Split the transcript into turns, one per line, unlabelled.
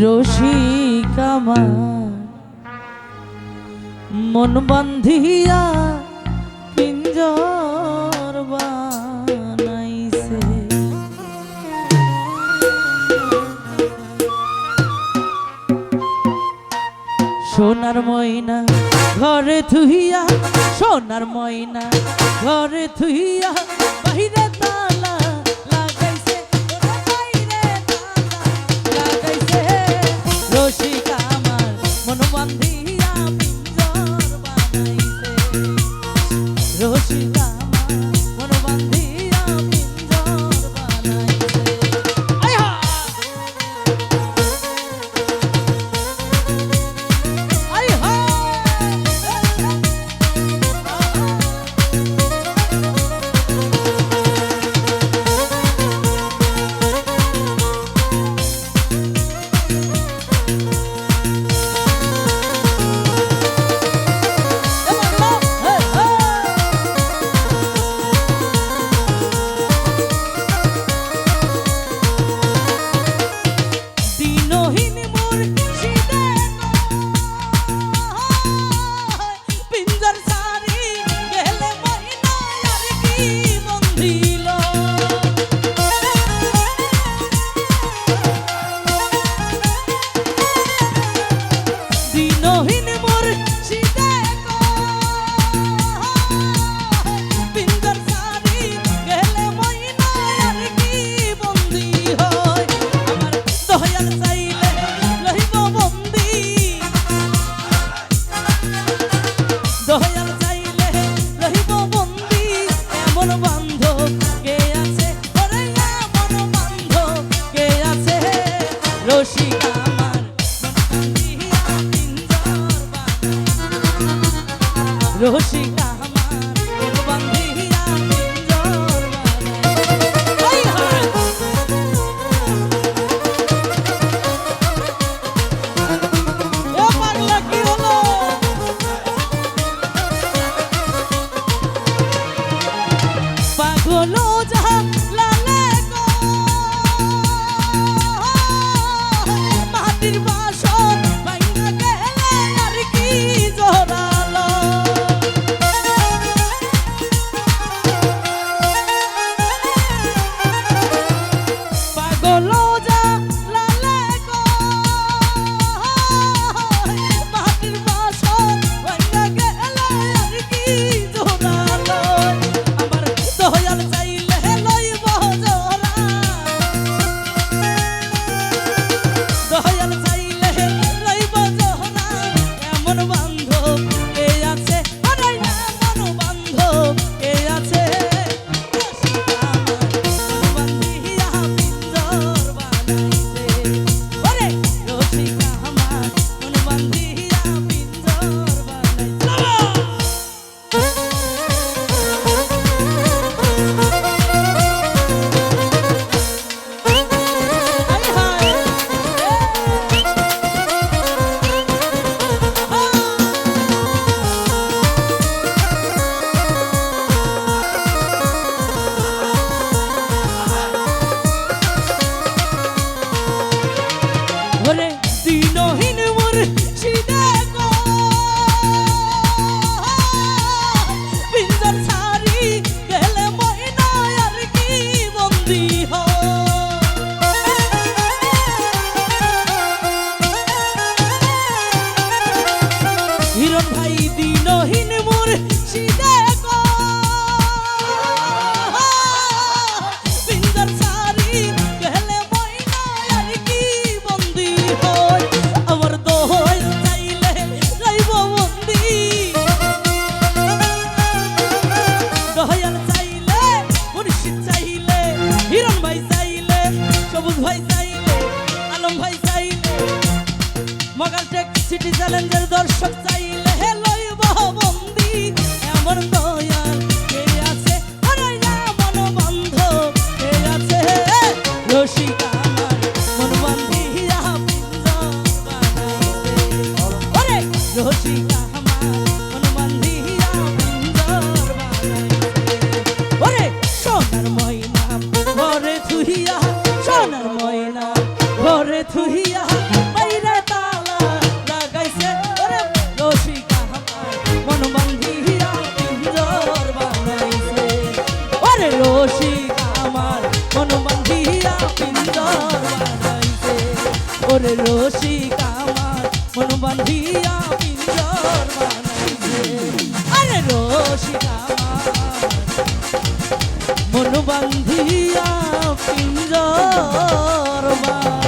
রসিক আমার, মন বান্ধিয়া পিঞ্জর বানাইছে। সোনার ময়না ঘরে থুইয়া, সোনার ময়না ঘরে থুইয়া বাহিরে তার কৌশিক আমার মনোবান্ধী 如今啊。ঢাকার টেক সিটি চ্যালেঞ্জের দর্শক চাইলে লইব বন্দি এমন তো ওরে রসিক আমার মন বান্ধিয়া পিঞ্জর বানাইছে। আরে রসিক আমার মন বান্ধিয়া পিঞ্জর বানাইছে।